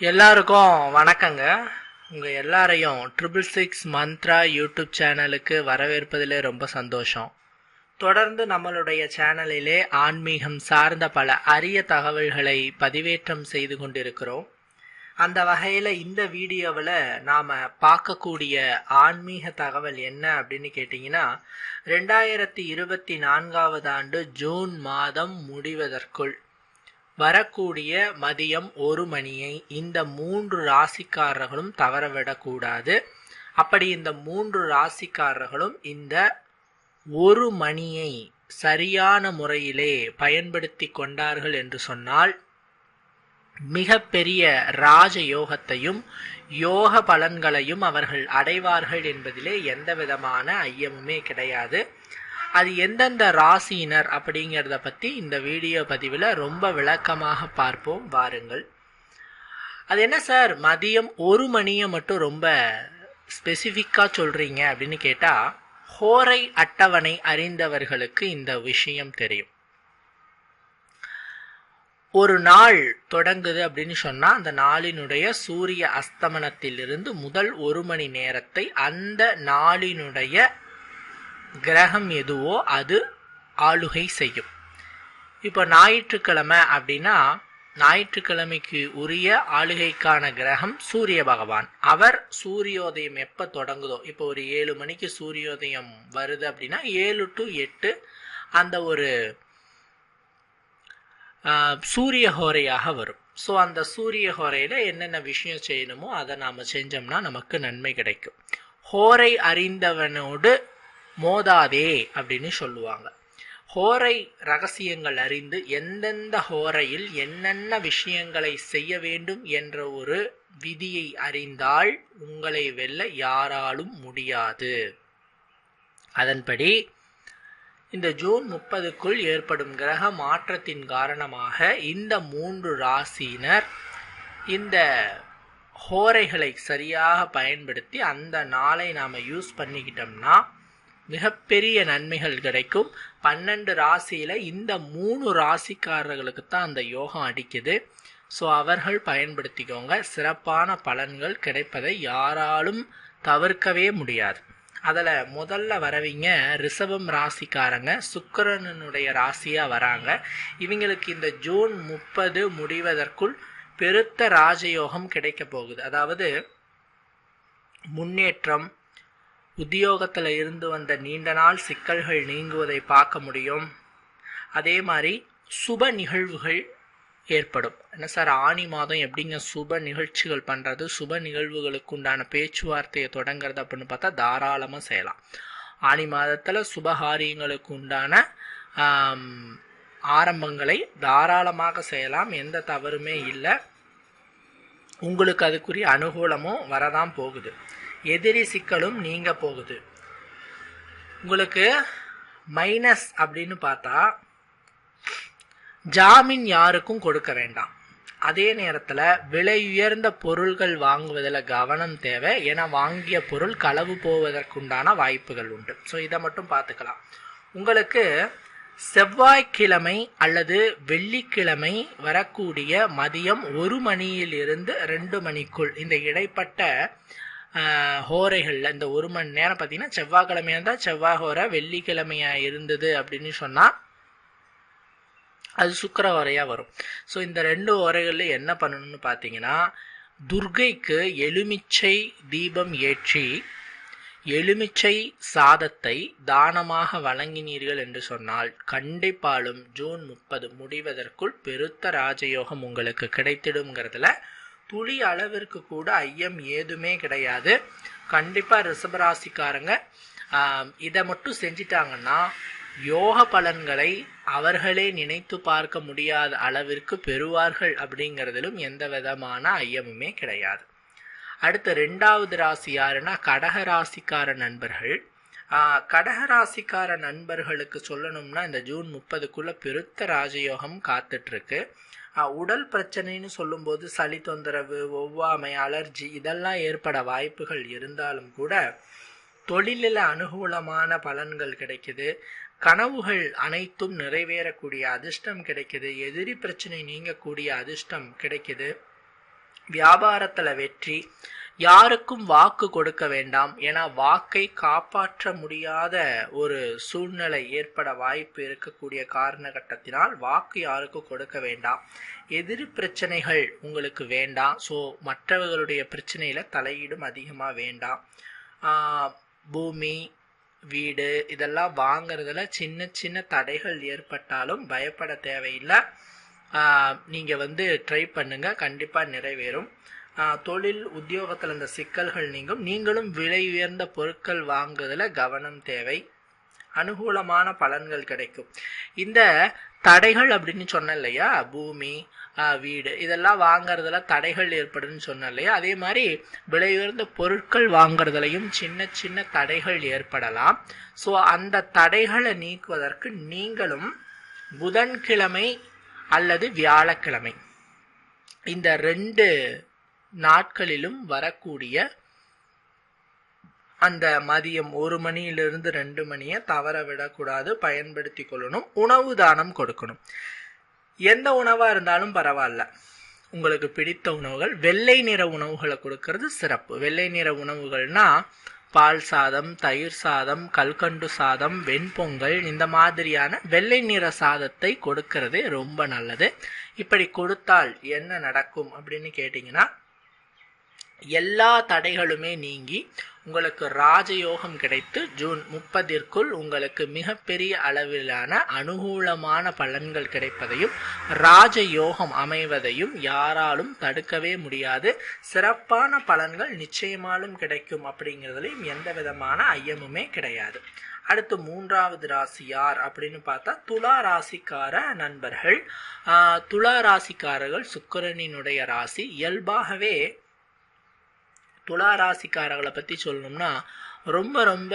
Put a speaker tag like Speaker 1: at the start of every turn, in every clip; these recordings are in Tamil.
Speaker 1: எல்லாருக்கும் வணக்கங்க. உங்கள் எல்லாரையும் ட்ரிபிள் சிக்ஸ் மந்த்ரா யூடியூப் சேனலுக்கு வரவேற்பதிலே ரொம்ப சந்தோஷம். தொடர்ந்து நம்மளுடைய சேனலிலே ஆன்மீகம் சார்ந்த பல அரிய தகவல்களை பதிவேற்றம் செய்து கொண்டிருக்கிறோம். அந்த வகையில் இந்த வீடியோவில் நாம் பார்க்கக்கூடிய ஆன்மீக தகவல் என்ன அப்படின்னு கேட்டிங்கன்னா ரெண்டாயிரத்தி இருபத்தி நான்காவது ஆண்டு ஜூன் மாதம் முடிவதற்குள் வரக்கூடிய மதியம் ஒரு மணியை இந்த மூன்று ராசிக்காரர்களும் தவறவிடக்கூடாது. அப்படி இந்த மூன்று ராசிக்காரர்களும் இந்த ஒரு மணியை சரியான முறையிலே பயன்படுத்தி கொண்டார்கள் என்று சொன்னால் மிகப்பெரிய ராஜ யோகத்தையும் யோக பலன்களையும் அவர்கள் அடைவார்கள் என்பதிலே எந்த விதமான ஐயமுமே கிடையாது. அது எந்தெந்த ராசியினர் அப்படிங்கிறத பற்றி இந்த வீடியோ பதிவில் ரொம்ப விளக்கமாக பார்ப்போம் வாருங்கள். அது என்ன சார்? மதியம் ஒரு மணியை மட்டும் ரொம்ப ஸ்பெசிஃபிக்காக சொல்கிறீங்க அப்படின்னு கேட்டால் ஹோரை அட்டவணை அறிந்தவர்களுக்கு இந்த விஷயம் தெரியும். ஒரு நாள் தொடங்குது அப்படின்னு சொன்னால் அந்த நாளினுடைய சூரிய அஸ்தமனத்திலிருந்து முதல் ஒரு மணி நேரத்தை அந்த நாளினுடைய கிரகம் எதுவோ அது ஆளுகை செய்யும். இப்போ ஞாயிற்றுக்கிழமை அப்படின்னா ஞாயிற்றுக்கிழமைக்கு உரிய ஆளுகைக்கான கிரகம் சூரிய பகவான். அவர் சூரியோதயம் எப்போ தொடங்குதோ இப்போ ஒரு ஏழு மணிக்கு சூரியோதயம் வருது அப்படின்னா ஏழு டு எட்டு அந்த ஒரு சூரிய ஹோரையாக வரும். ஸோ அந்த சூரிய ஹோரையில் என்னென்ன விஷயம் செய்யணுமோ அதை நாம் செஞ்சோம்னா நமக்கு நன்மை கிடைக்கும். ஹோரை அறிந்தவனோடு மோதாதே அப்படின்னு சொல்லுவாங்க. ஹோரை ரகசியங்கள் அறிந்து எந்தெந்த ஹோரையில் என்னென்ன விஷயங்களை செய்ய வேண்டும் என்ற ஒரு விதியை அறிந்தால் உங்களை வெல்ல யாராலும் முடியாது. அதன்படி இந்த ஜூன் முப்பதுக்குள் ஏற்படும் கிரக மாற்றத்தின் காரணமாக இந்த மூன்று ராசியினர் இந்த ஹோரைகளை சரியாக பயன்படுத்தி அந்த நாளை நாம் யூஸ் பண்ணிக்கிட்டோம்னா மிகப்பெரிய நன்மைகள் கிடைக்கும். பன்னெண்டு ராசியில் இந்த மூணு ராசிக்காரர்களுக்கு தான் அந்த யோகம் அடிக்குது. ஸோ அவர்கள் பயன்படுத்திக்கோங்க. சிறப்பான பலன்கள் கிடைப்பதை யாராலும் தவிர்க்கவே முடியாது. அதில் முதல்ல வரவிங்க ரிஷபம் ராசிக்காரங்க. சுக்கரனுடைய ராசியாக வராங்க. இவங்களுக்கு இந்த ஜூன் முப்பது முடிவதற்குள் பெருத்த ராஜயோகம் கிடைக்க போகுது. அதாவது முன்னேற்றம் உத்தியோகத்தில் இருந்து வந்த நீண்ட நாள் சிக்கல்கள் நீங்குவதை பார்க்க முடியும். அதே மாதிரி சுப நிகழ்வுகள் ஏற்படும். என்ன சார் ஆணி மாதம் எப்படிங்க சுப நிகழ்ச்சிகள் பண்ணுறது சுப நிகழ்வுகளுக்கு உண்டான பேச்சுவார்த்தையை தொடங்குறது அப்படின்னு பார்த்தா தாராளமாக செய்யலாம். ஆணி மாதத்தில் சுபகாரியங்களுக்கு உண்டான ஆரம்பங்களை தாராளமாக செய்யலாம். எந்த தவறுமே இல்லை. உங்களுக்கு அதுக்குரிய அனுகூலமும் வரதான் போகுது. எதிரி சிக்கலும் நீங்க போகுது. உங்களுக்கு மைனஸ் அப்படின்னு பார்த்தா ஜாமீன் யாருக்கும் கொடுக்க வேண்டாம். அதே நேரத்தில் விலை உயர்ந்த பொருள்கள் வாங்குவதில் கவனம் தேவை. என வாங்கிய பொருள் களவு போவதற்குண்டான வாய்ப்புகள் உண்டு. ஸோ இதை மட்டும் பார்த்துக்கலாம். உங்களுக்கு செவ்வாய்க்கிழமை அல்லது வெள்ளிக்கிழமை வரக்கூடிய மதியம் ஒரு மணியில் இருந்து ரெண்டு மணிக்குள் இந்த இடைப்பட்ட ஹோரைகளில் இந்த ஒரு மணி நேரம் பார்த்தீங்கன்னா செவ்வாய்க்கிழமையாக இருந்தால் செவ்வாய் ஹோரை வெள்ளிக்கிழமையாக இருந்தது அப்படின்னு சொன்னால் அது சுக்கர ஓரையாக வரும். ஸோ இந்த ரெண்டு ஓரைகளில் என்ன பண்ணணும்னு பார்த்தீங்கன்னா துர்கைக்கு எலுமிச்சை தீபம் ஏற்றி எலுமிச்சை சாதத்தை தானமாக வழங்கினீர்கள் என்று சொன்னால் கண்டிப்பாலும் ஜூன் முப்பது முடிவதற்குள் பெருத்த ராஜயோகம் உங்களுக்கு கிடைத்திடுங்கிறதுல துளி அளவிற்கு கூட ஐயம் ஏதுமே கிடையாது. கண்டிப்பாக ரிஷபராசிக்காரங்க இதை மட்டும் செஞ்சிட்டாங்கன்னா யோக பலன்களை அவர்களே நினைத்து பார்க்க முடியாத அளவிற்கு பெறுவார்கள் அப்படிங்கிறதிலும் எந்த விதமான ஐயமுமே கிடையாது. அடுத்த ரெண்டாவது ராசி யாருன்னா கடக ராசிக்கார நண்பர்கள். கடக ராசிக்கார நண்பர்களுக்கு சொல்லணும்னா இந்த ஜூன் முப்பதுக்குள்ள பெருத்த ராஜயோகம் காத்துட்ருக்கு. உடல் பிரச்சனைன்னு சொல்லும்போது சளி தொந்தரவு ஒவ்வாமை அலர்ஜி இதெல்லாம் ஏற்பட வாய்ப்புகள் இருந்தாலும் கூட தொழிலில் அனுகூலமான பலன்கள் கிடைக்குது. கனவுகள் அனைத்தும் நிறைவேறக்கூடிய அதிர்ஷ்டம் கிடைக்குது. எதிரி பிரச்சனை நீங்கக்கூடிய அதிர்ஷ்டம் கிடைக்குது. வியாபாரத்தில் வெற்றி யாருக்கும் வாக்கு கொடுக்க வேண்டாம். ஏன்னா வாக்கை காப்பாற்ற முடியாத ஒரு சூழ்நிலை ஏற்பட வாய்ப்பு இருக்கக்கூடிய காரணகட்டத்தினால் வாக்கு யாருக்கும் கொடுக்க வேண்டாம். எதிர் பிரச்சனைகள் உங்களுக்கு வேண்டாம். ஸோ மற்றவர்களுடைய பிரச்சனையில் தலையீடும் அதிகமாக வேண்டாம். பூமி வீடு இதெல்லாம் வாங்கிறதுல சின்ன சின்ன தடைகள் ஏற்பட்டாலும் பயப்பட தேவையில்லை. நீங்கள் வந்து ட்ரை பண்ணுங்கள் கண்டிப்பாக நிறைவேறும். தொழில் உத்தியோகத்தில் இந்த சிக்கல்கள் நீங்கும். நீங்களும் விலை உயர்ந்த பொருட்கள் வாங்குதல கவனம் தேவை. அனுகூலமான பலன்கள் கிடைக்கும். இந்த தடைகள் அப்படின்னு சொன்னேன் இல்லையா? பூமி வீடு இதெல்லாம் வாங்குறதுல தடைகள் ஏற்படுதுன்னு சொன்னேன் இல்லையா? அதே மாதிரி விலை உயர்ந்த பொருட்கள் வாங்குறதுலையும் சின்ன சின்ன தடைகள் ஏற்படலாம். ஸோ அந்த தடைகளை நீக்குவதற்கு நீங்களும் புதன்கிழமை அல்லது வியாழக்கிழமை. இந்த ரெண்டு நாட்களிலும் வரக்கூடிய அந்த மதியம் ஒரு மணியிலிருந்து ரெண்டு மணியை தவற விடக்கூடாது பயன்படுத்தி கொள்ளணும் உணவு தானம் கொடுக்கணும். எந்த உணவாக இருந்தாலும் பரவாயில்ல. உங்களுக்கு பிடித்த உணவுகள் வெள்ளை நிற உணவுகளை கொடுக்கறது சிறப்பு. வெள்ளை நிற உணவுகள்னா பால் சாதம் தயிர் சாதம் கல்கண்டு சாதம் வெண்பொங்கல் இந்த மாதிரியான வெள்ளை நிற சாதத்தை கொடுக்கறது ரொம்ப நல்லது. இப்படி கொடுத்தால் என்ன நடக்கும் அப்படின்னு கேட்டிங்கன்னா எல்லா தடைகளுமே நீங்கி உங்களுக்கு ராஜயோகம் கிடைத்து ஜூன் முப்பதிற்குள் உங்களுக்கு மிகப்பெரிய அளவிலான அனுகூலமான பலன்கள் கிடைப்பதையும் ராஜயோகம் அமைவதையும் யாராலும் தடுக்கவே முடியாது. சிறப்பான பலன்கள் நிச்சயமாலும் கிடைக்கும் அப்படிங்கிறதுலையும் எந்த விதமான ஐயமுமே கிடையாது. அடுத்து மூன்றாவது ராசி யார் அப்படின்னு பார்த்தா துலா ராசிக்கார நண்பர்கள். துலா ராசிக்காரர்கள் சுக்கரனினுடைய ராசி. இயல்பாகவே துலா ராசிக்காரர்களை பற்றி சொல்லணும்னா ரொம்ப ரொம்ப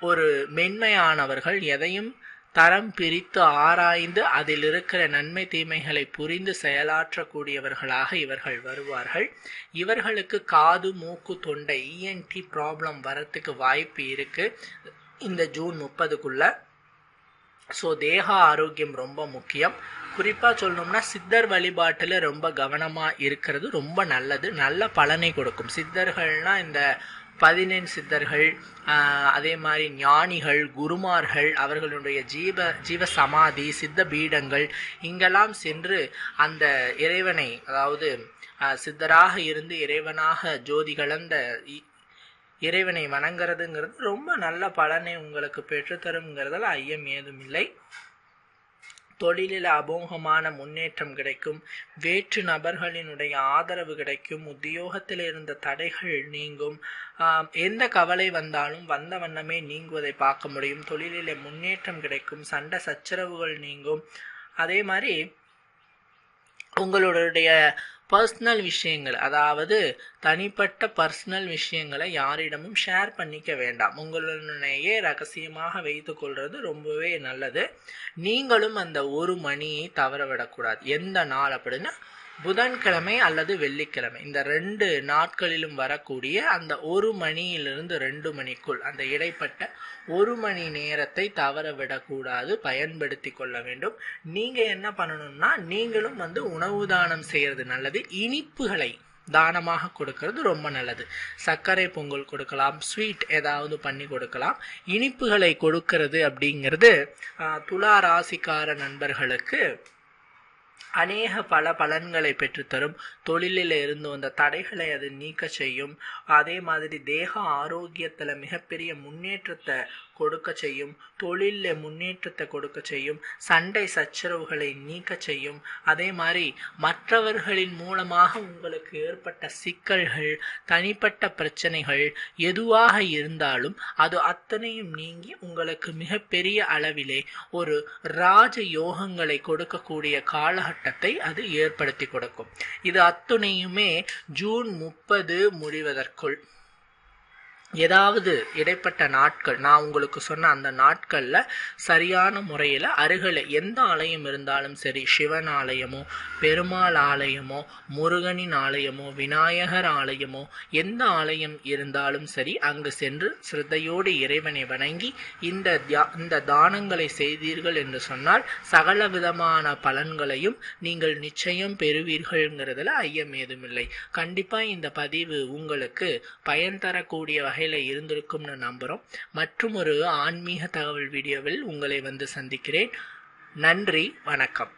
Speaker 1: ஒரு மென்மையானவர்கள் எதையும் தரம் பிரித்து ஆராய்ந்து அதில் இருக்கிற நன்மை தீமைகளை புரிந்து செயலாற்றக்கூடியவர்களாக இவர்கள் வருவார்கள். இவர்களுக்கு காது மூக்கு தொண்டை இஎன்டி ப்ராப்ளம் வரத்துக்கு வாய்ப்பு இருக்குது இந்த ஜூன் முப்பதுக்குள்ளே ஸோ தேக ஆரோக்கியம் ரொம்ப முக்கியம். குறிப்பாக சொல்லணும்னா சித்தர் வழிபாட்டில் ரொம்ப கவனமாக இருக்கிறது ரொம்ப நல்லது. நல்ல பலனை கொடுக்கும். சித்தர்கள்னா இந்த பதினெண் சித்தர்கள் அதே மாதிரி ஞானிகள் குருமார்கள் அவர்களுடைய ஜீவ ஜீவ சமாதி சித்த பீடங்கள் இங்கெல்லாம் சென்று அந்த இறைவனை அதாவது சித்தராக இருந்து இறைவனாக ஜோதி கலந்த இறைவனை வணங்குறதுங்கிறது ரொம்ப நல்ல பலனை உங்களுக்கு பெற்றுத்தருங்கிறதுல ஐயம் ஏதும் இல்லை. தொழிலில் அமோகமான முன்னேற்றம் கிடைக்கும். வேற்று நபர்களினுடைய ஆதரவு கிடைக்கும். உத்தியோகத்தில் இருந்த தடைகள் நீங்கும். எந்த கவலை வந்தாலும் வந்த வண்ணமே நீங்குவதை பார்க்க முடியும். தொழிலில் முன்னேற்றம் கிடைக்கும். சண்டை சச்சரவுகள் நீங்கும். அதே மாதிரி உங்களுடைய பர்சனல் விஷயங்கள் அதாவது தனிப்பட்ட பர்சனல் விஷயங்களை யாரிடமும் ஷேர் பண்ணிக்க வேண்டாம். உங்களுடனேயே ரகசியமாக வைத்து கொள்வது ரொம்பவே நல்லது. நீங்களும் அந்த ஒரு மணியை தவற விடக்கூடாது. எந்த நாள் அப்படின்னா புதன்கிழமை அல்லது வெள்ளிக்கிழமை. இந்த ரெண்டு நாட்களிலும் வரக்கூடிய அந்த ஒரு மணியிலிருந்து ரெண்டு மணிக்குள் அந்த இடைப்பட்ட ஒரு மணி நேரத்தை தவற விடக்கூடாது பயன்படுத்தி கொள்ள வேண்டும். நீங்கள் என்ன பண்ணணும்னா நீங்களும் வந்து உணவு தானம் செய்கிறது நல்லது. இனிப்புகளை தானமாக கொடுக்கறது ரொம்ப நல்லது. சர்க்கரை பொங்கல் கொடுக்கலாம் ஸ்வீட் ஏதாவது பண்ணி கொடுக்கலாம். இனிப்புகளை கொடுக்கறது அப்படிங்கிறது துலா ராசிக்கார நண்பர்களுக்கு அநேக பல பலன்களை பெற்றுத்தரும். தொழிலில் இருந்து வந்த தடைகளை அது நீக்க செய்யும். அதே மாதிரி தேக ஆரோக்கியத்தில் மிகப்பெரிய முன்னேற்றத்தை கொடுக்க செய்யும் தொழிலில் முன்னேற்றத்தை கொடுக்க செய்யும் சண்டை சச்சரவுகளை நீக்க செய்யும். அதே மாதிரி மற்றவர்களின் மூலமாக உங்களுக்கு ஏற்பட்ட சிக்கல்கள் தனிப்பட்ட பிரச்சனைகள் எதுவாக இருந்தாலும் அது அத்தனையும் நீங்கி உங்களுக்கு மிகப்பெரிய அளவிலே ஒரு ராஜ யோகங்களை கொடுக்கக்கூடிய காலகட்டத்தை அது ஏற்படுத்தி கொடுக்கும். இது அத்துணையுமே ஜூன் முப்பது முடிவதற்குள். ஏதாவது இடைப்பட்ட நாட்கள் நான் உங்களுக்கு சொன்ன அந்த நாட்களில் சரியான முறையில் அருகில் எந்த ஆலயம் இருந்தாலும் சரி சிவன் ஆலயமோ பெருமாள் ஆலயமோ முருகனின் ஆலயமோ விநாயகர் ஆலயமோ எந்த ஆலயம் இருந்தாலும் சரி அங்கு சென்று சிரத்தையோடு இறைவனை வணங்கி இந்த தியா இந்த தானங்களை செய்தீர்கள் என்று சொன்னால் சகல விதமான பலன்களையும் நீங்கள் நிச்சயம் பெறுவீர்கள்ங்கிறதுல ஐயம் ஏதுமில்லை. கண்டிப்பாக இந்த பதிவு உங்களுக்கு பயன் தரக்கூடிய வகை வகையில் இருந்திருக்கும்னு நம்புகிறோம் மற்றும் ஒரு ஆன்மீக தகவல் வீடியோவில் உங்களை வந்து சந்திக்கிறேன். நன்றி வணக்கம்.